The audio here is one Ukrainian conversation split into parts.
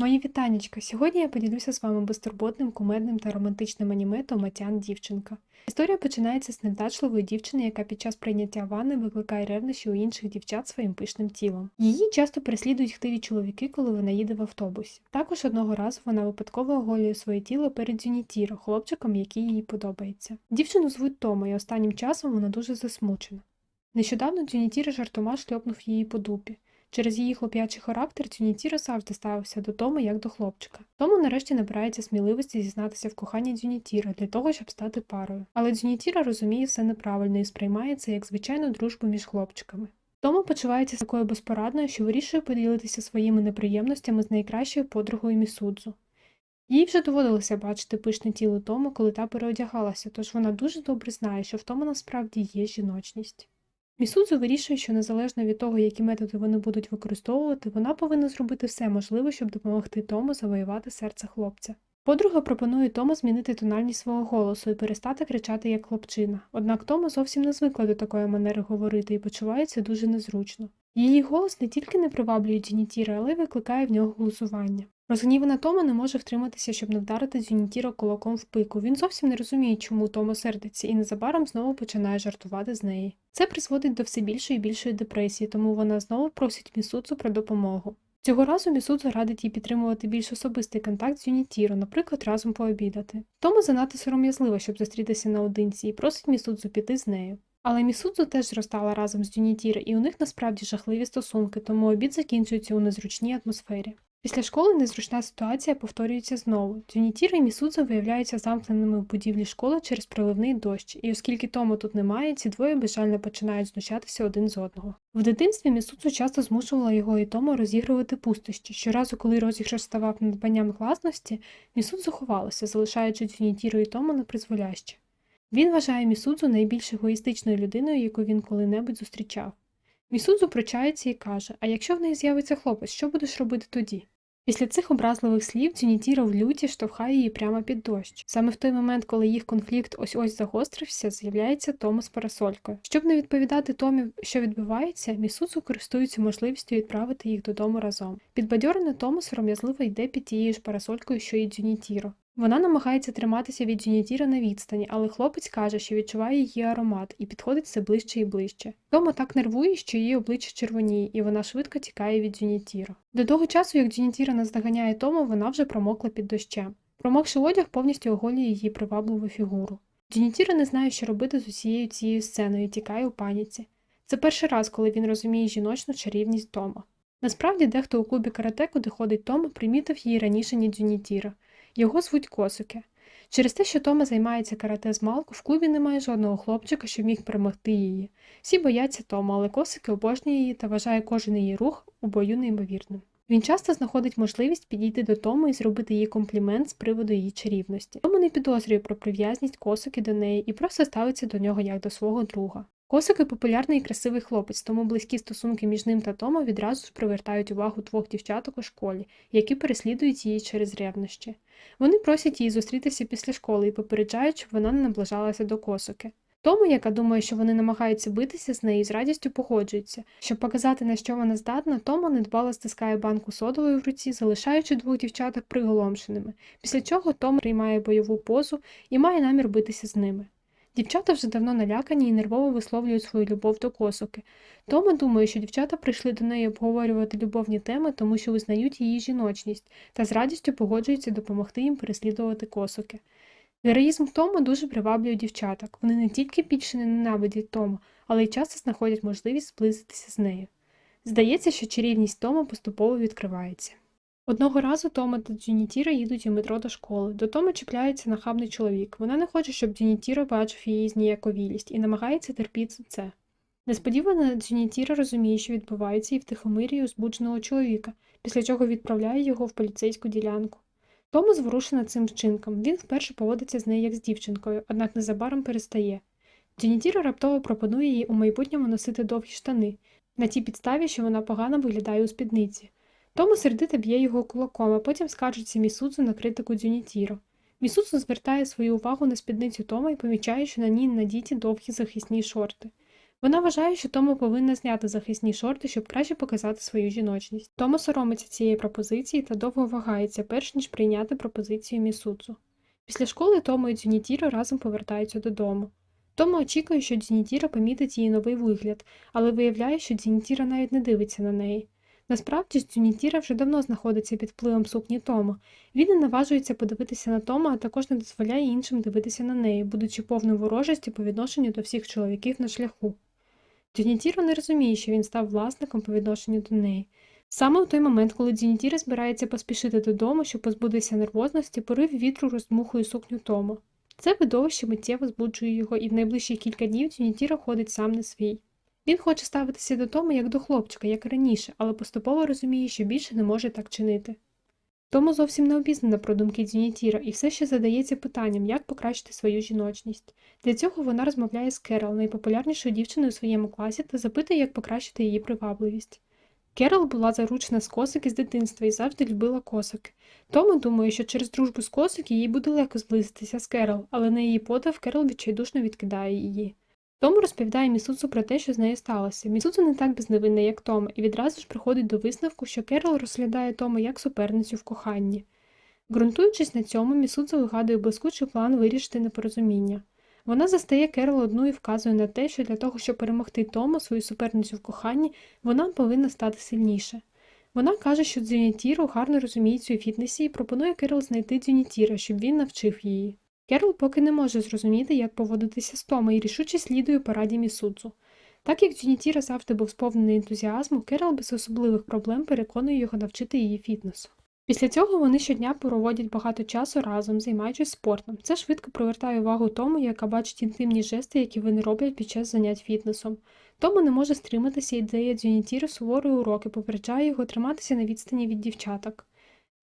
Мої вітанечка! Сьогодні я поділюся з вами безтурботним, кумедним та романтичним аніме Томатян дівчинка. Історія починається з невдачливої дівчини, яка під час прийняття ванни викликає ревнощі у інших дівчат своїм пишним тілом. Її часто переслідують хтиві чоловіки, коли вона їде в автобусі. Також одного разу вона випадково оголює своє тіло перед Дзюнітіро, хлопчиком, який їй подобається. Дівчину звуть Тома, і останнім часом вона дуже засмучена. Нещодавно Дзюнітіро жартома шльопнув її по дупі. Через її хлоп'ячий характер Дзюнітіро завжди ставився до Томи як до хлопчика. Тому нарешті набирається сміливості зізнатися в коханні Дзюнітіро для того, щоб стати парою. Але Дзюнітіро розуміє все неправильно і сприймає це як звичайну дружбу між хлопчиками. Тома почувається такою безпорадною, що вирішує поділитися своїми неприємностями з найкращою подругою Місудзу. Їй вже доводилося бачити пишне тіло Томи, коли та переодягалася, тож вона дуже добре знає, що в тому насправді є жіночність. Місудзу вирішує, що незалежно від того, які методи вони будуть використовувати, вона повинна зробити все можливе, щоб допомогти Тому завоювати серце хлопця. Подруга пропонує Тому змінити тональність свого голосу і перестати кричати як хлопчина. Однак Тома зовсім не звикла до такої манери говорити і почувається дуже незручно. Її голос не тільки не приваблює Дзюнітіра, але й викликає в нього глузування. Розгнівана Тома не може втриматися, щоб не вдарити Дзюнітіра кулаком в пику. Він зовсім не розуміє, чому Тома сердиться, і незабаром знову починає жартувати з неї. Це призводить до все більшої і більшої депресії, тому вона знову просить Місуцу про допомогу. Цього разу Місудзу радить їй підтримувати більш особистий контакт з Юнітіро, наприклад, разом пообідати. Тома занадто сором'язлива, щоб зустрітися наодинці, і просить Місудзу піти з нею. Але Місудзу теж зростала разом з Юнітіро, і у них насправді жахливі стосунки, тому обід закінчується у незручній атмосфері. Після школи незручна ситуація повторюється знову. Дзюнітіро і Місудзу виявляються замкненими в будівлі школи через проливний дощ, і оскільки Тому тут немає, ці двоє безжально починають знущатися один з одного. В дитинстві Місудзу часто змушувала його і Тому розігрувати пустощі. Щоразу, коли розіграш ставав надбанням класності, Місудзу ховалася, залишаючи Дзюнітіро і Тому на призволяще. Він вважає Місудзу найбільш егоїстичною людиною, яку він коли-небудь зустрічав. Місудзу пручається і каже: А якщо в неї з'явиться хлопець, що будеш робити тоді? Після цих образливих слів Дзюнітіро в люті штовхає її прямо під дощ. Саме в той момент, коли їх конфлікт ось ось загострився, з'являється Тому з парасолькою. Щоб не відповідати Томі, що відбувається, Місудзу користується можливістю відправити їх додому разом. Підбадьорена Тому сором'язливо йде під тією ж парасолькою, що й Дзюнітіро. Вона намагається триматися від Джунітіра на відстані, але хлопець каже, що відчуває її аромат і підходить все ближче і ближче. Тома так нервує, що її обличчя червоніє, і вона швидко тікає від Джунітіра. До того часу, як Джунітіра наздоганяє Тому, вона вже промокла під дощем. Промокши одяг повністю оголює її привабливу фігуру. Джунітіра не знає, що робити з усією цією сценою і тікає у паніці. Це перший раз, коли він розуміє жіночну чарівність Тома. Насправді, дехто у клубі карате, куди ходить Тома, примітив її раніше, ніж Джунітіра. Його звуть Косуке. Через те, що Тома займається карате з малку, в клубі немає жодного хлопчика, що міг перемогти її. Всі бояться Тома, але Косуке обожнює її та вважає кожен її рух у бою неймовірним. Він часто знаходить можливість підійти до Томи і зробити їй комплімент з приводу її чарівності. Тома не підозрює про прив'язність Косуки до неї і просто ставиться до нього як до свого друга. Косуки популярний і красивий хлопець, тому близькі стосунки між ним та Тома відразу ж привертають увагу двох дівчаток у школі, які переслідують її через ревнощі. Вони просять її зустрітися після школи і попереджають, щоб вона не наближалася до Косуки. Тому, яка думає, що вони намагаються битися з нею, з радістю погоджується. Щоб показати, на що вона здатна, Тома недбало стискає банку содової в руці, залишаючи двох дівчаток приголомшеними, після чого Том приймає бойову позу і має намір битися з ними. Дівчата вже давно налякані і нервово висловлюють свою любов до косоки. Тома думає, що дівчата прийшли до неї обговорювати любовні теми, тому що визнають її жіночність, та з радістю погоджуються допомогти їм переслідувати косоки. Героїзм Тома дуже приваблює дівчаток. Вони не тільки більше не ненавидять Тома, але й часто знаходять можливість зблизитися з нею. Здається, що чарівність Тома поступово відкривається. Одного разу Тома та Джунітіра їдуть у метро до школи. До Томи чіпляється нахабний чоловік. Вона не хоче, щоб Джунітіра бачив її зніяковілість і намагається терпіти це. Несподівано Джунітіра розуміє, що відбувається, і втихомирює збудженого чоловіка, після чого відправляє його в поліцейську ділянку. Тома зворушена цим вчинком. Він вперше поводиться з нею як з дівчинкою, однак незабаром перестає. Джунітіра раптово пропонує їй у майбутньому носити довгі штани, на тій підставі, що вона погано виглядає у спідниці. Тому сердито б'є його кулаком, а потім скаржиться Місудзу на критику Дзюнітіро. Місудзу звертає свою увагу на спідницю Тома і помічає, що на ній надіті довгі захисні шорти. Вона вважає, що Тома повинна зняти захисні шорти, щоб краще показати свою жіночність. Тома соромиться цієї пропозиції та довго вагається, перш ніж прийняти пропозицію Місуцу. Після школи Тома і Дзюнітіро разом повертаються додому. Тома очікує, що Дзюнітіро помітить її новий вигляд, але виявляє, що Дзюнітіро навіть не дивиться на неї. Насправді ж Дзюнітіро вже давно знаходиться під впливом сукні Тома. Він не наважується подивитися на Тома, а також не дозволяє іншим дивитися на неї, будучи повним ворожості по відношенню до всіх чоловіків на шляху. Дзюнітіро не розуміє, що він став власником по відношенню до неї. Саме у той момент, коли Дзюнітіро збирається поспішити додому, щоб позбутися нервозності, порив вітру роздмухує сукню Тома. Це видовище миттєво збуджує його, і в найближчі кілька днів Дзюнітіро ходить сам не свій. Він хоче ставитися до Тома як до хлопчика, як раніше, але поступово розуміє, що більше не може так чинити. Тома зовсім не обізнана про думки Дзюнітіра і все ще задається питанням, як покращити свою жіночність. Для цього вона розмовляє з Керол, найпопулярнішою дівчиною у своєму класі, та запитує, як покращити її привабливість. Керол була заручена з косики з дитинства і завжди любила косики. Тома думає, що через дружбу з косики їй буде легко зблизитися з Керол, але на її подав Керол відчайдушно відкидає її. Тому розповідає Місуцу про те, що з нею сталося. Місуцу не так безневинна, як Тома, і відразу ж приходить до висновку, що Керол розглядає Тома як суперницю в коханні. Ґрунтуючись на цьому, Місуцу вигадує блискучий план вирішити непорозуміння. Вона застає Керол одну і вказує на те, що для того, щоб перемогти Тома, свою суперницю в коханні, вона повинна стати сильніше. Вона каже, що Дзюнітіро гарно розуміється у фітнесі і пропонує Керол знайти Дзюнітіра, щоб він навчив її. Керол поки не може зрозуміти, як поводитися з Тома, і рішуче слідує пораді Місуцу. Так як Дзюнітіра завжди був сповнений ентузіазму, Керол без особливих проблем переконує його навчити її фітнесу. Після цього вони щодня проводять багато часу разом, займаючись спортом. Це швидко привертає увагу Тому, яка бачить інтимні жести, які вони роблять під час занять фітнесом. Тому не може стриматися і дає Дзюнітіру суворі уроки, попереджає його триматися на відстані від дівчаток.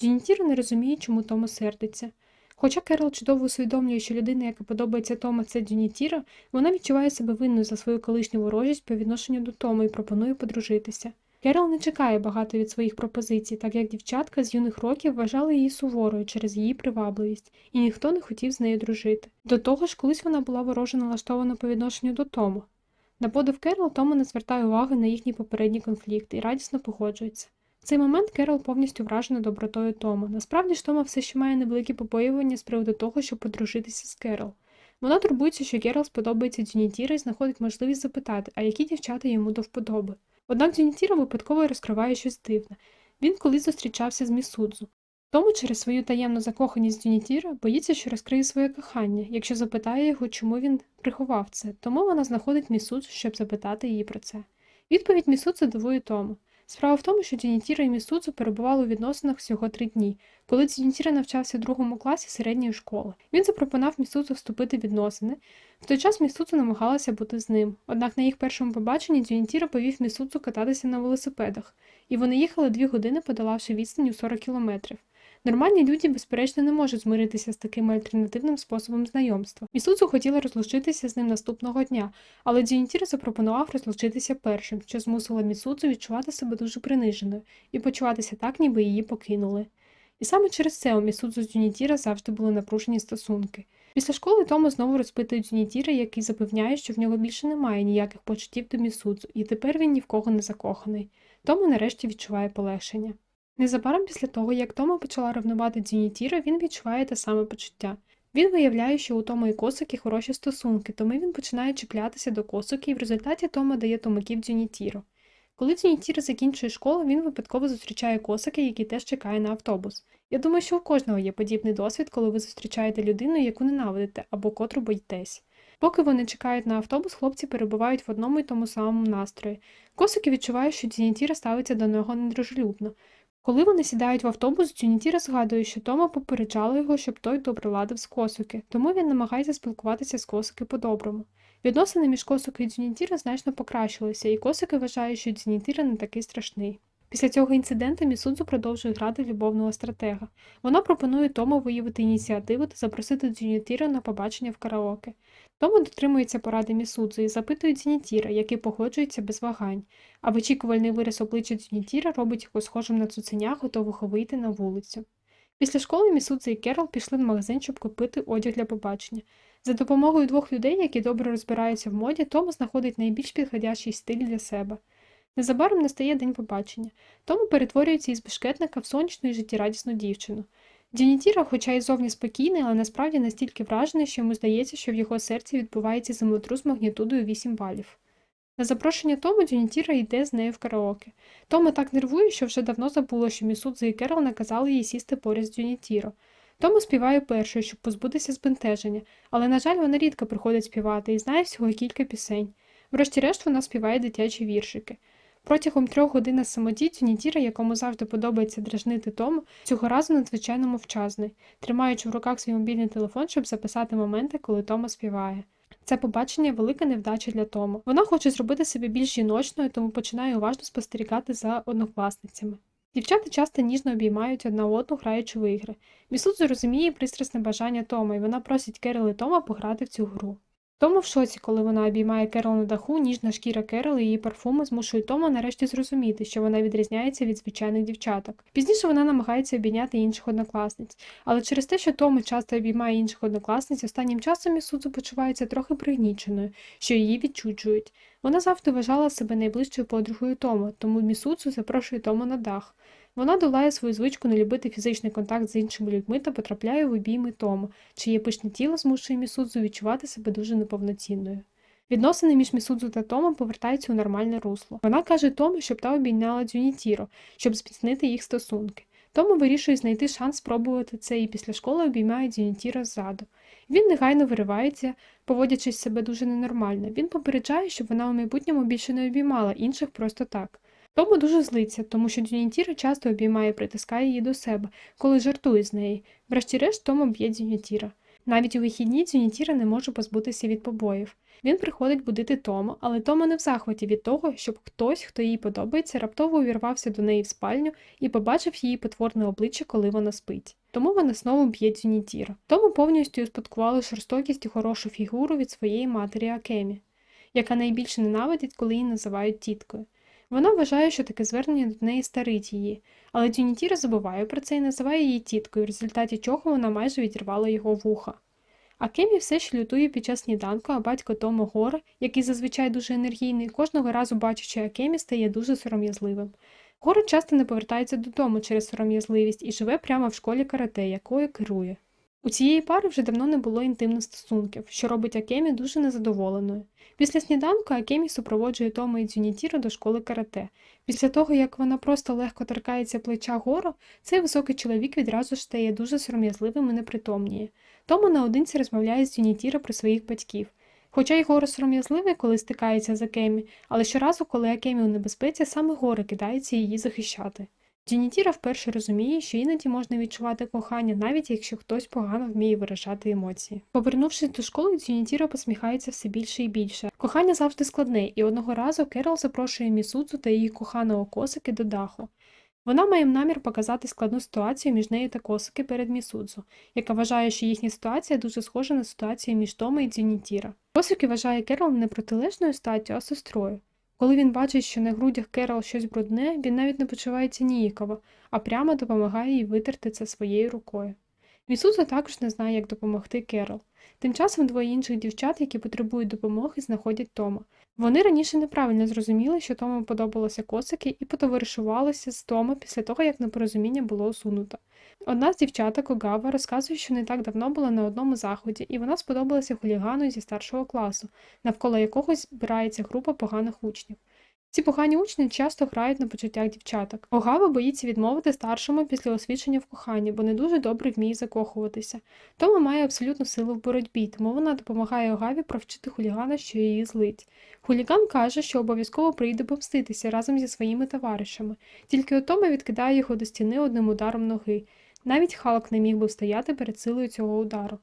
Дзюнітіру не розуміє, чому Тому сердиться. Хоча Керол чудово усвідомлює, що людина, яка подобається Тома, це Дзюнітіро, вона відчуває себе винною за свою колишню ворожість по відношенню до Тому і пропонує подружитися. Керол не чекає багато від своїх пропозицій, так як дівчатка з юних років вважали її суворою через її привабливість, і ніхто не хотів з нею дружити. До того ж, колись вона була вороже налаштована по відношенню до Тому. На подив Керол Тома не звертає уваги на їхній попередній конфлікт і радісно погоджується. В цей момент Керол повністю вражена добротою Тома. Насправді ж Тома все ще має невеликі побоювання з приводу того, щоб подружитися з Керол. Вона турбується, що Керол сподобається Дзюнітіра і знаходить можливість запитати, а які дівчата йому до вподоби. Однак Дзюнітіра випадково розкриває щось дивне. Він колись зустрічався з Місудзу. Тому через свою таємну закоханість Дзюнітіра боїться, що розкриє своє кохання, якщо запитає його, чому він приховав це, тому вона знаходить Місудзу, щоб запитати її про це. Відповідь Місудзу дивує Тому. Справа в тому, що Дзюнітіра і Місуцу перебували у відносинах всього три дні, коли Дзюнітіра навчався в другому класі середньої школи. Він запропонував Місуцу вступити в відносини. В той час Місуцу намагалася бути з ним. Однак на їх першому побаченні Дзюнітіра повів Місуцу кататися на велосипедах, і вони їхали дві години, подолавши відстань у 40 кілометрів. Нормальні люди, безперечно, не можуть змиритися з таким альтернативним способом знайомства. Місудзу хотіла розлучитися з ним наступного дня, але Дзюнітіра запропонував розлучитися першим, що змусило Місудзу відчувати себе дуже приниженою і почуватися так, ніби її покинули. І саме через це у Місудзу з Дзюнітіра завжди були напружені стосунки. Після школи Тому знову розпитує Дзюнітіра, який запевняє, що в нього більше немає ніяких почуттів до Місудзу, і тепер він ні в кого не закоханий. Тому нарешті відчуває полегшення. Незабаром після того, як Тома почала ревнувати Дзюнітіра, він відчуває те саме почуття. Він виявляє, що у Тома і Косаки хороші стосунки, тому він починає чіплятися до Косаки, і в результаті Тома дає Томаків Дзюнітіру. Коли Дзюнітіра закінчує школу, він випадково зустрічає Косаки, який теж чекає на автобус. Я думаю, що у кожного є подібний досвід, коли ви зустрічаєте людину, яку ненавидите або котру боїтесь. Поки вони чекають на автобус, хлопці перебувають в одному й тому самому настрої. Косаки відчуває, що Дзюнітіра ставиться до нього недружелюбно. Коли вони сідають в автобус, Дзюнітіра згадує, що Тома попереджала його, щоб той добре ладив з Косуки, тому він намагається спілкуватися з Косуки по-доброму. Відносини між Косуки і Дзюнітіра значно покращилися, і Косуки вважає, що Дзюнітіра не такий страшний. Після цього інциденту Місудзу продовжує грати любовного стратега. Вона пропонує Тому виявити ініціативу та запросити Дзюнітіра на побачення в караоке. Тому дотримується поради Місудзу і запитує Дзюнітіра, який погоджується без вагань, а вичікувальний вираз обличчя Дзюнітіра робить його схожим на цуценя, готового вийти на вулицю. Після школи Місудзе і Керол пішли в магазин, щоб купити одяг для побачення. За допомогою двох людей, які добре розбираються в моді, Тома знаходить найбільш підходящий стиль для себе. Незабаром настає день побачення. Тому перетворюється із бешкетника в сонячну і життєрадісну дівчину. Дінітіра, хоча й зовні спокійний, але насправді настільки вражений, що йому здається, що в його серці відбувається землетрус магнітудою 8 балів. На запрошення Тому Дюнітіра йде з нею в караоке. Тома так нервує, що вже давно забула, що Місудзе і Керол наказали їй сісти поряд з Дюнітіро. Тому співає першою, щоб позбутися збентеження, але, на жаль, вона рідко приходить співати і знає всього кілька пісень. Врешті-решт вона співає дитячі віршики. Протягом трьох годин на самоті Тюнітіра, якому завжди подобається дражнити Тому, цього разу надзвичайно мовчазний, тримаючи в руках свій мобільний телефон, щоб записати моменти, коли Тома співає. Це побачення велика невдача для Тому. Вона хоче зробити себе більш жіночною, тому починає уважно спостерігати за однокласницями. Дівчата часто ніжно обіймають одна одну, граючи в ігри. Місудзу розуміє пристрасне бажання Тома, і вона просить Керол і Тома пограти в цю гру. Тому в шоці, коли вона обіймає Керол на даху, ніжна шкіра Керол і її парфуми змушують Тома нарешті зрозуміти, що вона відрізняється від звичайних дівчаток. Пізніше вона намагається обійняти інших однокласниць, але через те, що Тома часто обіймає інших однокласниць, останнім часом Місудзу почувається трохи пригніченою, що її відчуджують. Вона завжди вважала себе найближчою подругою Тома, тому Місудзу запрошує Тома на дах. Вона долає свою звичку не любити фізичний контакт з іншими людьми та потрапляє в обійми Тома, чиє пишне тіло змушує Місудзу відчувати себе дуже неповноцінною. Відносини між Місудзу та Томом повертаються у нормальне русло. Вона каже Тому, щоб та обійняла Дзюнітіро, щоб зміцнити їх стосунки. Тому вирішує знайти шанс спробувати це і після школи обіймає Дзюнітіро ззаду. Він негайно виривається, поводячись себе дуже ненормально. Він попереджає, щоб вона у майбутньому більше не обіймала інших просто так. Тому дуже злиться, тому що Дзюнітіро часто обіймає і притискає її до себе, коли жартує з неї. Врешті-решт Тому б'є Дзюнітіра. Навіть у вихідні Дзюнітіра не може позбутися від побоїв. Він приходить будити Тому, але Тома не в захваті від того, щоб хтось, хто їй подобається, раптово увірвався до неї в спальню і побачив її потворне обличчя, коли вона спить. Тому вона знову б'є Дзюнітіра. Тому повністю успадкувала жорстокість і хорошу фігуру від своєї матері Акемі, яка найбільше ненавидить, коли її називають тіткою. Вона вважає, що таке звернення до неї старить її, але Дюнітіра забуває про це і називає її тіткою, в результаті чого вона майже відірвала його вуха. А Кемі все ще лютує під час сніданку, а батько Томо Гора, який зазвичай дуже енергійний, кожного разу бачачи Акемі, стає дуже сором'язливим. Гора часто не повертається додому через сором'язливість і живе прямо в школі карате, якою керує. У цієї пари вже давно не було інтимних стосунків, що робить Акемі дуже незадоволеною. Після сніданку Акемі супроводжує Тома і Дзюнітіро до школи карате. Після того, як вона просто легко торкається плеча гору, цей високий чоловік відразу ж стає дуже сором'язливим і непритомніє. Тома наодинці розмовляє з Дзюнітіро про своїх батьків. Хоча й Горо сором'язливий, коли стикається з Акемі, але щоразу, коли Акемі у небезпеці, саме Горо кидається її захищати. Дженітіра вперше розуміє, що іноді можна відчувати кохання, навіть якщо хтось погано вміє виражати емоції. Повернувшись до школи, Дженітіра посміхається все більше і більше. Кохання завжди складне, і одного разу Керол запрошує Місудзу та її коханого косики до даху. Вона має намір показати складну ситуацію між нею та косики перед Місудзу, яка вважає, що їхня ситуація дуже схожа на ситуацію між Тома і Дзюнітіра. Косики вважає Керол не протилежною статтю, а сестрою. Коли він бачить, що на грудях Керол щось брудне, він навіть не почувається ніяково, а прямо допомагає їй витерти це своєю рукою. Місуза також не знає, як допомогти Керол. Тим часом двоє інших дівчат, які потребують допомоги, знаходять Тома. Вони раніше неправильно зрозуміли, що Тому подобалося косики, і потоваришувалися з Тома після того, як непорозуміння було усунуто. Одна з дівчаток Огава розказує, що не так давно була на одному заході, і вона сподобалася хулігану зі старшого класу, навколо якого збирається група поганих учнів. Ці погані учні часто грають на почуттях дівчаток. Огава боїться відмовити старшому після освічення в коханні, бо не дуже добре вміє закохуватися. Тома має абсолютну силу в боротьбі, тому вона допомагає Огаві провчити хулігана, що її злить. Хуліган каже, що обов'язково прийде помститися разом зі своїми товаришами, тільки Отома відкидає його до стіни одним ударом ноги. Навіть Халк не міг би встояти перед силою цього удару.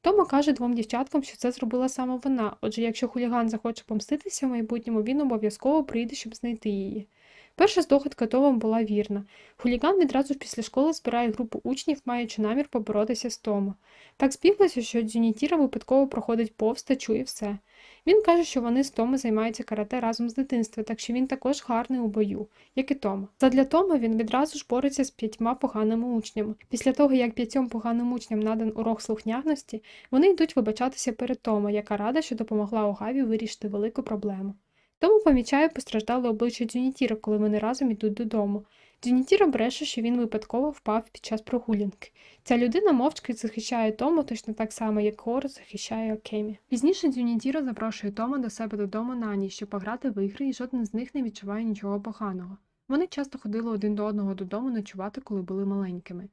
Тома каже двом дівчаткам, що це зробила саме вона, отже, якщо хуліган захоче помститися в майбутньому, він обов'язково прийде, щоб знайти її. Перша здогадка Томом була вірна. Хуліган відразу ж після школи збирає групу учнів, маючи намір поборотися з Тома. Так збіглося, що Дзюнітіра випадково проходить повз та чує все. Він каже, що вони з Тома займаються карате разом з дитинства, так що він також гарний у бою, як і Тома. Задля Тома він відразу ж бореться з п'ятьма поганими учнями. Після того, як п'ятьом поганим учням надан урок слухняності, вони йдуть вибачатися перед Тома, яка рада, що допомогла Огаві вирішити велику проблему. Тому помічає постраждале обличчя Джунітіра, коли вони разом йдуть додому. Джунітіра бреше, що він випадково впав під час прогулянки. Ця людина мовчки захищає Тому точно так само, як Хор захищає Окемі. Пізніше Дзюнітіро запрошує Тома до себе додому на ніч, щоб пограти в ігри, і жоден з них не відчуває нічого поганого. Вони часто ходили один до одного додому ночувати, коли були маленькими.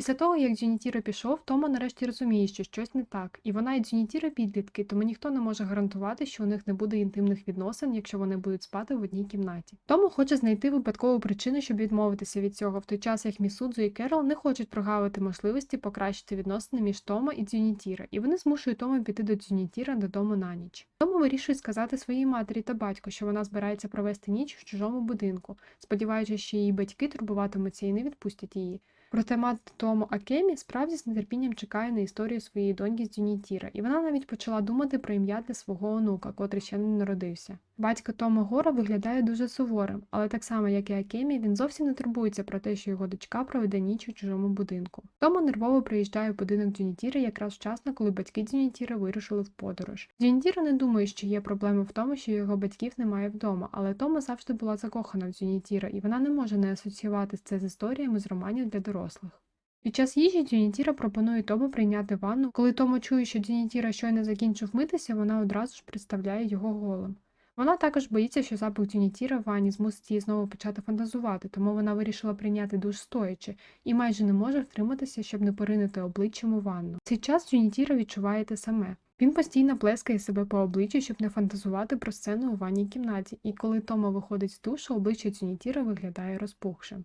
Після того, як Джунітіро пішов, Тома нарешті розуміє, що щось не так, і вона і Джунітіро підлітки, тому ніхто не може гарантувати, що у них не буде інтимних відносин, якщо вони будуть спати в одній кімнаті. Тома хоче знайти випадкову причину, щоб відмовитися від цього, в той час як Місудзу і Керол не хочуть прогавити можливості покращити відносини між Тома і Дзюнітіра, і вони змушують Тома піти до Дзюнітіра додому на ніч. Тома вирішує сказати своїй матері та батьку, що вона збирається провести ніч в чужому будинку, сподіваючись, що її батьки турбуватимуться і не відпустять її. Проте мати Тому Акемі справді з нетерпінням чекає на історію своєї доньки з Дюнітіра, і вона навіть почала думати про ім'я для свого онука, котрий ще не народився. Батько Тома Гора виглядає дуже суворим, але так само, як і Акемі, він зовсім не турбується про те, що його дочка проведе ніч у чужому будинку. Тома нервово приїжджає в будинок Дюнітіра якраз вчасно, коли батьки Дюнітіра вирушили в подорож. Дюнітіра не думає, що є проблема в тому, що його батьків немає вдома, але Тома завжди була закохана в Дюнітіра, і вона не може не асоціювати це з історіями з романів для дорослих. Під час їжі Дюнітіра пропонує Тому прийняти ванну. Коли Тома чує, що Дюнітіра щойно закінчив митися, вона одразу ж представляє його голим. Вона також боїться, що запах ванні змусить її знову почати фантазувати, тому вона вирішила прийняти душ стоячи і майже не може втриматися, щоб не поринути обличчям у ванну. Цей час Дюнітіра відчуває те саме. Він постійно плескає себе по обличчю, щоб не фантазувати про сцену у ванній кімнаті, і коли Тома виходить з душу, обличчя Дюнітіра виглядає розпухшим.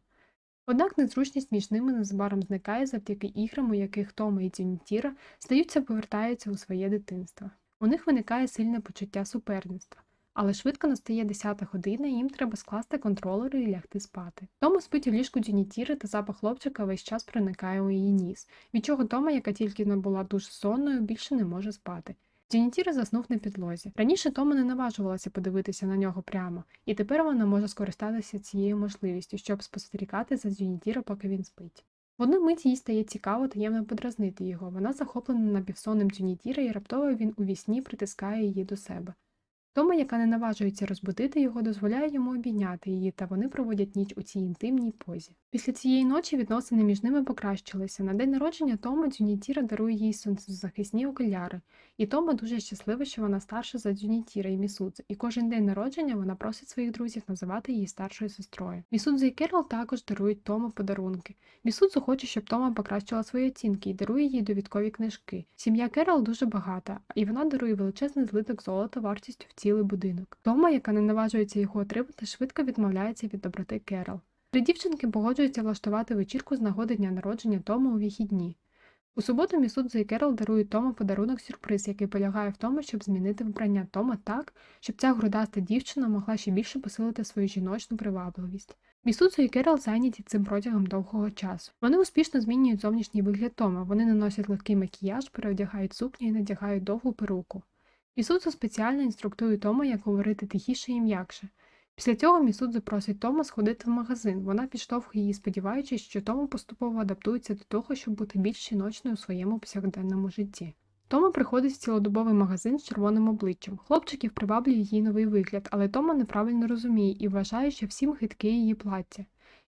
Однак незручність між ними незабаром зникає завдяки іграм, у яких Тома і Дюнітіра стаються повертаються у своє дитинство. У них виникає сильне почуття суперництва. Але швидко настає 10 година, і їм треба скласти контролери і лягти спати. Тома спить у ліжку Дюнітіри, та запах хлопчика весь час проникає у її ніс, від чого Тома, яка тільки не була дуже сонною, більше не може спати. Дюнітіра заснув на підлозі. Раніше Тома не наважувалася подивитися на нього прямо, і тепер вона може скористатися цією можливістю, щоб спостерігати за Дюнітіра, поки він спить. В одну мить їй стає цікаво таємно подразнити його. Вона захоплена напівсонним Дюнітіра, і раптово він у вісні притискає її до себе. Тома, яка не наважується розбудити його, дозволяє йому обійняти її, та вони проводять ніч у цій інтимній позі. Після цієї ночі відносини між ними покращилися. На день народження Тома Дзюнітіра дарує їй сонцезахисні окуляри, і Тома дуже щаслива, що вона старша за Дзюнітіра і Місудзе, і кожен день народження вона просить своїх друзів називати її старшою сестрою. Місудзе і Керол також дарують Тому подарунки. Місудзу хоче, щоб Тома покращила свої оцінки і дарує їй довідкові книжки. Сім'я Керол дуже багата, і вона дарує величезний злиток золота вартістю в цілий будинок. Тома, яка не наважується його отримати, швидко відмовляється від доброти Керол. Три дівчинки погоджуються влаштувати вечірку з нагоди дня народження Тома у вихідні. У суботу Місудзо і Керол дарують Тому подарунок сюрприз, який полягає в тому, щоб змінити вбрання Тома так, щоб ця грудаста дівчина могла ще більше посилити свою жіночну привабливість. Місудзо і Керол зайняті цим протягом довгого часу. Вони успішно змінюють зовнішній вигляд Тома, вони наносять легкий макіяж, переодягають сукню і надягають довгу перуку. Місудзо спеціально інструктує Тома, як говорити тихіше і м'якше. Після цього Місудзо просить Тома сходити в магазин. Вона підштовхує її, сподіваючись, що Тома поступово адаптується до того, щоб бути більш жіночною у своєму повсякденному житті. Тома приходить в цілодобовий магазин з червоним обличчям. Хлопчиків приваблює її новий вигляд, але Тома неправильно розуміє і вважає, що всім хитке її плаття.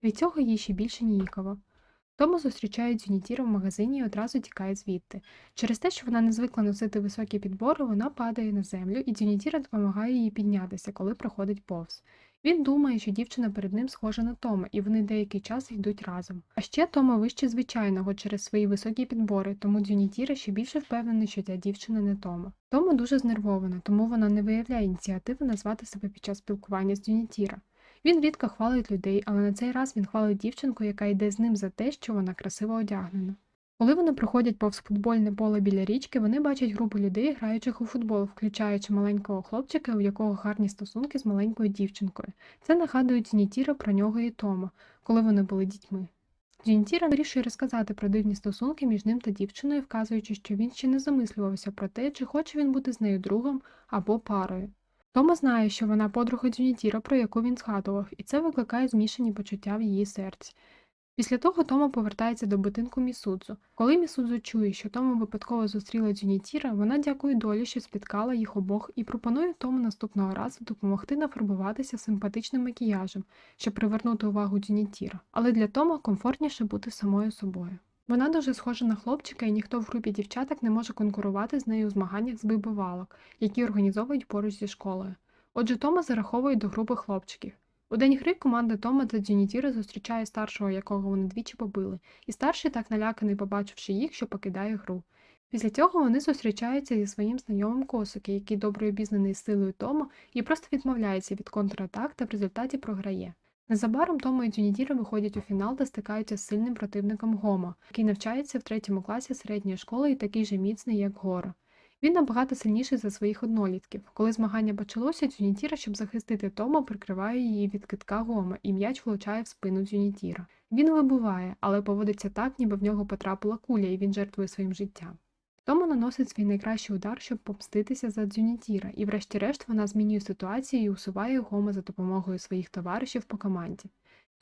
Від цього їй ще більше ніяково. Тома зустрічає Дзюнітіра в магазині і одразу тікає звідти. Через те, що вона не звикла носити високі підбори, вона падає на землю, і Дзюнітіра допомагає їй піднятися, коли проходить повз. Він думає, що дівчина перед ним схожа на Тома, і вони деякий час йдуть разом. А ще Тома вище звичайного через свої високі підбори, тому Дзюнітіра ще більше впевнений, що ця дівчина не Тома. Тома дуже знервована, тому вона не виявляє ініціативи назвати себе під час спілкування з Дзюнітіра. Він рідко хвалить людей, але на цей раз він хвалить дівчинку, яка йде з ним за те, що вона красиво одягнена. Коли вони проходять повз футбольне поле біля річки, вони бачать групу людей, граючих у футбол, включаючи маленького хлопчика, у якого гарні стосунки з маленькою дівчинкою. Це нагадує Нітіра про нього і Тома, коли вони були дітьми. Джінтіра вирішує розказати про дивні стосунки між ним та дівчиною, вказуючи, що він ще не замислювався про те, чи хоче він бути з нею другом або парою. Тома знає, що вона подруга Джунітіра, про яку він згадував, і це викликає змішані почуття в її серці. Після того Тома повертається до будинку Місудзу. Коли Місудзу чує, що Тома випадково зустріла Джунітіра, вона дякує долі, що спіткала їх обох, і пропонує Тому наступного разу допомогти нафарбуватися симпатичним макіяжем, щоб привернути увагу Джунітіра. Але для Тома комфортніше бути самою собою. Вона дуже схожа на хлопчика, і ніхто в групі дівчаток не може конкурувати з нею у змаганнях з вибивалок, які організовують поруч зі школою. Отже, Тома зараховують до групи хлопчиків. У день гри команда Тома та Дженітіра зустрічає старшого, якого вони двічі побили, і старший так наляканий, побачивши їх, що покидає гру. Після цього вони зустрічаються зі своїм знайомим Косуки, який добре обізнаний силою Тома і просто відмовляється від контратак та в результаті програє. Незабаром Тома і Джунітіра виходять у фінал та стикаються з сильним противником Гома, який навчається в третьому класі середньої школи і такий же міцний, як Гора. Він набагато сильніший за своїх однолітків. Коли змагання почалося, Джунітіра, щоб захистити Тома, прикриває її від китка Гома, і м'яч влучає в спину Джунітіра. Він вибуває, але поводиться так, ніби в нього потрапила куля, і він жертвує своїм життям. Тома наносить свій найкращий удар, щоб помститися за Джунітіра, і врешті-решт вона змінює ситуацію і усуває Гома за допомогою своїх товаришів по команді.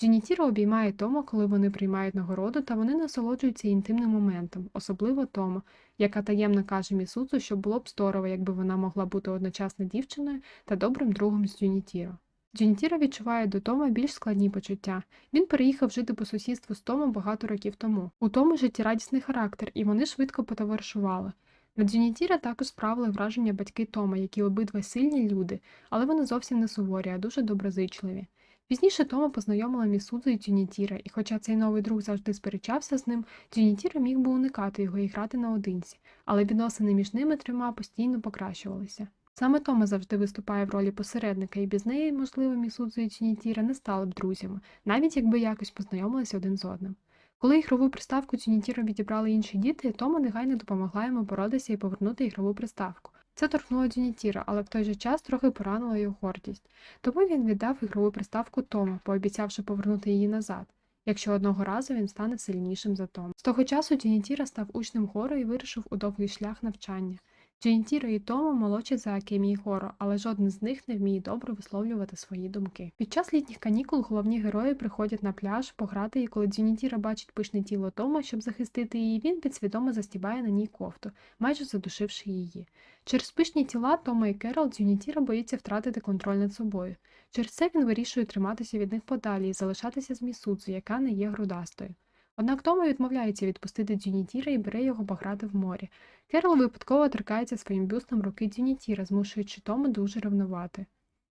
Джунітіра обіймає Тома, коли вони приймають нагороду, та вони насолоджуються інтимним моментом, особливо Тома, яка таємно каже Місуцу, що було б здорово, якби вона могла бути одночасно дівчиною та добрим другом з Джунітіро. Джунітіро відчуває до Тома більш складні почуття. Він переїхав жити по сусідству з Томом багато років тому. У Тому життєрадісний характер, і вони швидко потоваришували. На Джунітіра також справили враження батьки Тома, які обидва сильні люди, але вони зовсім не суворі, а дуже доброзичливі. Пізніше Тома познайомила Місудзу і Джунітіра, і хоча цей новий друг завжди сперечався з ним, Джунітіра міг би уникати його і грати наодинці, але відносини між ними трьома постійно покращувалися. Саме Тома завжди виступає в ролі посередника, і без неї, можливо, Місудзу і Джунітіра не стали б друзями, навіть якби якось познайомилися один з одним. Коли ігрову приставку Джунітіра відібрали інші діти, Тома негайно допомогла йому боротися і повернути ігрову приставку. Це торкнуло Джунітіра, але в той же час трохи поранило його гордість. Тому він віддав ігрову приставку Тома, пообіцявши повернути її назад, якщо одного разу він стане сильнішим за Тома. З того часу Джунітіра став учнем хору і вирішив у довгий шлях навчання. Джунітіро і Томо молодші за Акемі і Хоро, але жоден з них не вміє добре висловлювати свої думки. Під час літніх канікул головні герої приходять на пляж пограти, і коли Джунітіра бачить пишне тіло Тома, щоб захистити її, він підсвідомо застібає на ній кофту, майже задушивши її. Через пишні тіла Тома і Керол Джунітіра боїться втратити контроль над собою. Через це він вирішує триматися від них подалі і залишатися з Місудзу, яка не є грудастою. Однак Тома відмовляється відпустити Джунітіра і бере його пограти в морі. Керол випадково торкається своїм бюстом руки Джунітіра, змушуючи Тому дуже ревнувати.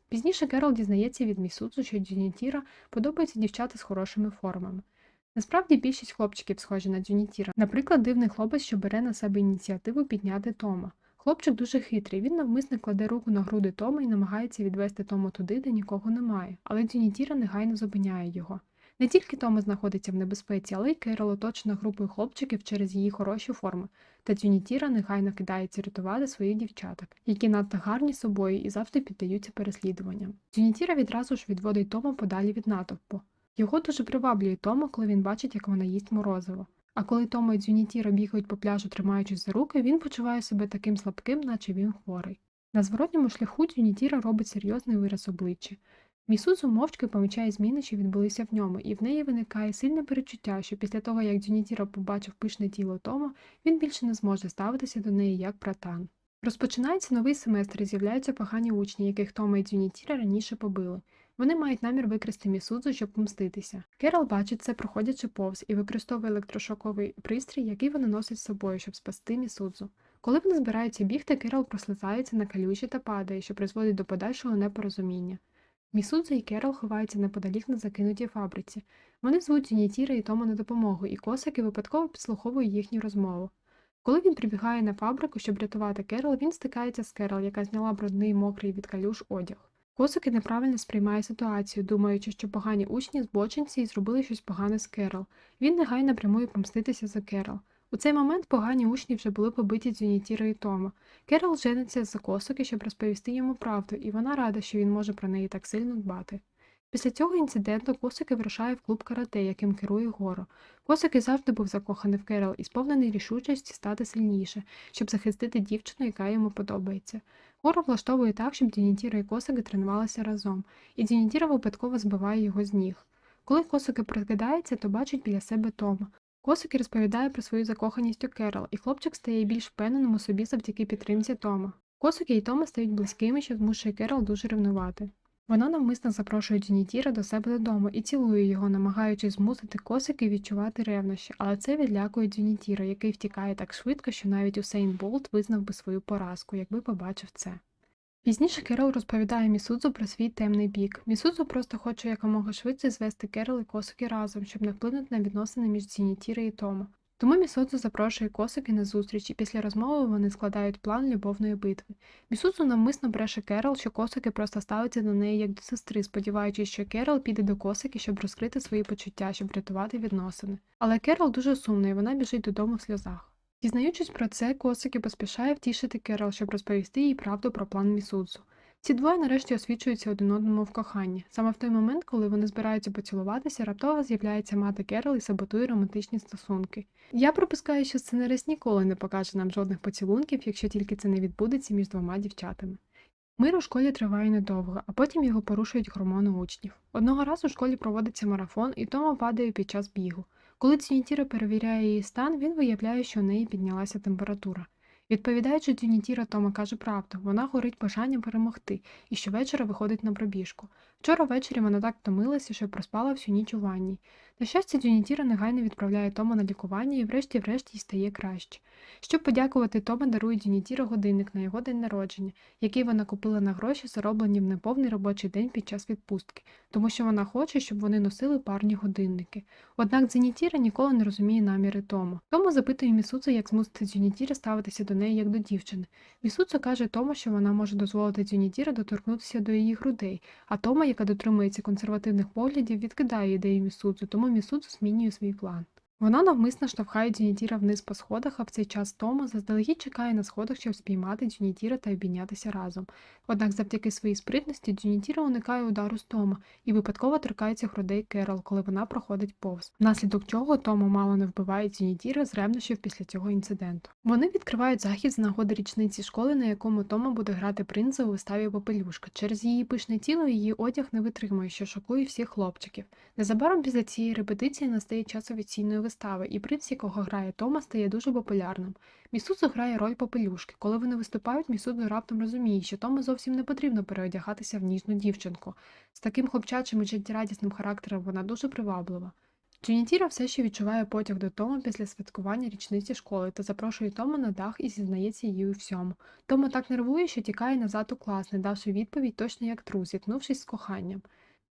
Пізніше Керол дізнається від Місудзу, що Джунітіра подобаються дівчата з хорошими формами. Насправді більшість хлопчиків схожі на Джунітіра. Наприклад, дивний хлопець, що бере на себе ініціативу підняти Тома. Хлопчик дуже хитрий, він навмисно кладе руку на груди Тома і намагається відвести Тому туди, де нікого немає, але Джунітіра негайно зупиняє його. Не тільки Тома знаходиться в небезпеці, але й Керол оточена групою хлопчиків через її хороші форми, та Джунітіра негайно кидається рятувати своїх дівчаток, які надто гарні собою і завжди піддаються переслідуванням. Джунітіра відразу ж відводить Тома подалі від натовпу. Його дуже приваблює Тома, коли він бачить, як вона їсть морозиво. А коли Тома і Джунітіра бігають по пляжу, тримаючись за руки, він почуває себе таким слабким, наче він хворий. На зворотньому шляху Джунітіра робить серйозний вираз обличчя. Місузу мовчки помічає зміни, що відбулися в ньому, і в неї виникає сильне перечуття, що після того, як Джунітіра побачив пишне тіло Тома, він більше не зможе ставитися до неї як братан. Розпочинається новий семестр і з'являються погані учні, яких Тома і Джунітіра раніше побили. Вони мають намір викрасти Місудзу, щоб помститися. Керол бачить це, проходячи повз, і використовує електрошоковий пристрій, який вони носять з собою, щоб спасти Місудзу. Коли вони збираються бігти, Керол прослизається на калюжі та падає, що призводить до подальшого непорозуміння. Місудза і Керол ховаються неподалік на закинутій фабриці. Вони звуть Джунітіра і Тома на допомогу, і косаки випадково підслуховує їхню розмову. Коли він прибігає на фабрику, щоб рятувати Керол, він стикається з Керол, яка зняла брудний мокрий від калюж одяг. Косаки неправильно сприймає ситуацію, думаючи, що погані учні збочинці і зробили щось погане з Керол. Він негайно прямує помститися за Керол. У цей момент погані учні вже були побиті Дзюнітіро і Тома. Керол жениться за косоки, щоб розповісти йому правду, і вона рада, що він може про неї так сильно дбати. Після цього інциденту Косаки вирушає в клуб карате, яким керує Горо. Косаки завжди був закоханий в Керол і сповнений рішучості стати сильніше, щоб захистити дівчину, яка йому подобається. Горо влаштовує так, щоб Дінітіра і Косаки тренувалися разом, і Дінітіра випадково збиває його з ніг. Коли Косаки прокидається, то бачить біля себе Тома. Косаки розповідає про свою закоханість у Керол, і хлопчик стає більш впевненим у собі завдяки підтримці Тома. Косаки і Тома стають близькими, що змушує Керол дуже ревнувати. Вона навмисно запрошує Дінітіра до себе додому і цілує його, намагаючись змусити косики відчувати ревнощі, але це відлякує Дінітіра, який втікає так швидко, що навіть Усейн Болт визнав би свою поразку, якби побачив це. Пізніше Керол розповідає Місудзу про свій темний бік. Місудзу просто хоче якомога швидше звести Керол і Косики разом, щоб не вплинути на відносини між Дінітіра і Тома. Тому Місудзу запрошує Косики на зустріч, і після розмови вони складають план любовної битви. Місудзу навмисно бреше Керол, що Косики просто ставиться до неї як до сестри, сподіваючись, що Керол піде до Косики, щоб розкрити свої почуття, щоб врятувати відносини. Але Керол дуже сумна, і вона біжить додому в сльозах. Дізнаючись про це, Косики поспішає втішити Керол, щоб розповісти їй правду про план Місудзу. Ці двоє нарешті освічуються один одному в коханні. Саме в той момент, коли вони збираються поцілуватися, раптово з'являється мати Керол і саботує романтичні стосунки. Я припускаю, що сценарист ніколи не покаже нам жодних поцілунків, якщо тільки це не відбудеться між двома дівчатами. Мир у школі триває недовго, а потім його порушують гормони учнів. Одного разу в школі проводиться марафон, і Тома падає під час бігу. Коли Цюнітіра перевіряє її стан, він виявляє, що у неї піднялася температура. Відповідаючи Тюнітіра Тома каже правду, вона горить бажанням перемогти і щовечора виходить на пробіжку. Вчора ввечері вона так втомилася, що проспала всю ніч у ванні. На щастя, Дюнітіра негайно відправляє Тома на лікування і врешті-врешті їй стає краще. Щоб подякувати Тома, дарує Дюнітіра годинник на його день народження, який вона купила на гроші, зароблені в неповний робочий день під час відпустки, тому що вона хоче, щоб вони носили парні годинники. Однак Дзенітіра ніколи не розуміє наміри Тома. Тома запитує Місуцу, як змусити Дзюнітіра ставитися до неї як до дівчини. Місуцу каже Тому, що вона може дозволити Дзюнітіра доторкнутися до її грудей, а Тома, яка дотримується консервативних поглядів, відкидає ідею Місудзу, тому Місудзу змінює свій план. Вона навмисно штовхає Дюнітіра вниз по сходах, а в цей час Тома заздалегідь чекає на сходах, щоб спіймати Дюнітіра та обійнятися разом. Однак завдяки своїй спритності Дюнітіра уникає удару з Тома і випадково торкається грудей Керол, коли вона проходить повз, внаслідок чого Тома мало не вбиває Дюнітіра з ревнощів після цього інциденту. Вони відкривають захід з нагоди річниці школи, на якому Тома буде грати принца у виставі Попелюшка. Через її пишне тіло її одяг не витримує, що шокує всіх хлопчиків. Незабаром після цієї репетиції настає час офіційної вистави, і принц, якого грає Тома, стає дуже популярним. Місудзу грає роль попелюшки. Коли вони виступають, Місудзу раптом розуміє, що Тому зовсім не потрібно переодягатися в ніжну дівчинку. З таким хлопчачим і життєрадісним характером вона дуже приваблива. Джунітіра все ще відчуває потяг до Тома після святкування річниці школи та запрошує Тома на дах і зізнається їй у всьому. Тома так нервує, що тікає назад у клас, не давши відповідь точно як трус, зіткнувшись з коханням.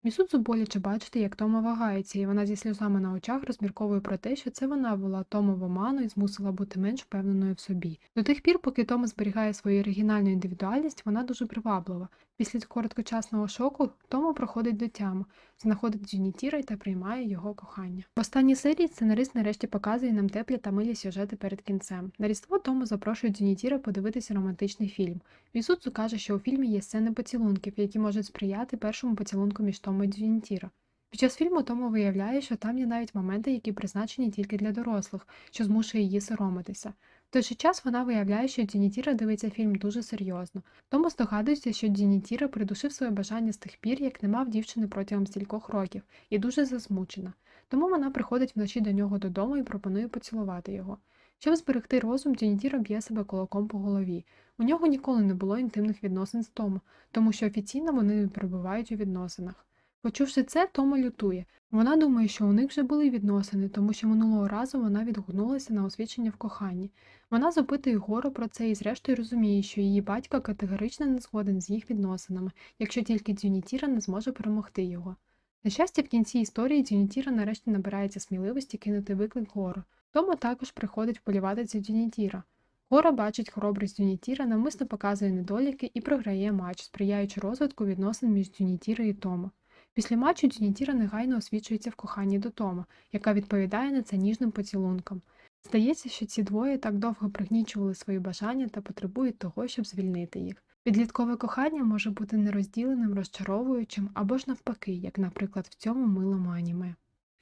Місудзу боляче бачити, як Тома вагається, і вона зі сльозами на очах розмірковує про те, що це вона була Тома в оману і змусила бути менш впевненою в собі. До тих пір, поки Тома зберігає свою оригінальну індивідуальність, вона дуже приваблива. Після короткочасного шоку Тома проходить до тями, знаходить Джунітіра та приймає його кохання. В останній серії сценарист нарешті показує нам теплі та милі сюжети перед кінцем. На різдво Тому запрошує Джунітіра подивитися романтичний фільм. Місудзу каже, що у фільмі є сцени поцілунків, які можуть сприяти першому поцілунку між Томо і Джунітіра. Під час фільму Томо виявляє, що там є навіть моменти, які призначені тільки для дорослих, що змушує її соромитися. В той же час вона виявляє, що Дінітіра дивиться фільм дуже серйозно. Тому здогадується, що Дінітіра придушив своє бажання з тих пір, як не мав дівчини протягом стількох років, і дуже засмучена. Тому вона приходить вночі до нього додому і пропонує поцілувати його. Щоб зберегти розум, Дінітіра б'є себе кулаком по голові. У нього ніколи не було інтимних відносин з Тому, тому що офіційно вони не перебувають у відносинах. Почувши це, Тома лютує. Вона думає, що у них вже були відносини, тому що минулого разу вона відгукнулася на освічення в коханні. Вона запитує Гору про це і зрештою розуміє, що її батько категорично не згоден з їх відносинами, якщо тільки Дзюнітіра не зможе перемогти його. На щастя, в кінці історії Дзюнітіра нарешті набирається сміливості кинути виклик Гору. Тома також приходить вполювати за Дзюнітіра. Гора бачить хоробрість Дюнітіра, навмисно показує недоліки і програє матч, сприяючи розвитку відносин між Дюнітіра і Тома. Після матчу Дюнітіра негайно освічується в коханні до Тома, яка відповідає на це ніжним поцілунком. Здається, що ці двоє так довго пригнічували свої бажання та потребують того, щоб звільнити їх. Підліткове кохання може бути нерозділеним, розчаровуючим або ж навпаки, як, наприклад, в цьому милому аніме.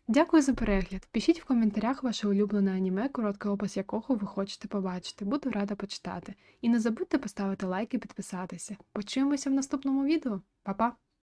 Дякую за перегляд. Пишіть в коментарях ваше улюблене аніме, короткий опис якого ви хочете побачити. Буду рада почитати. І не забудьте поставити лайк і підписатися. Почуємося в наступному відео. Па-па!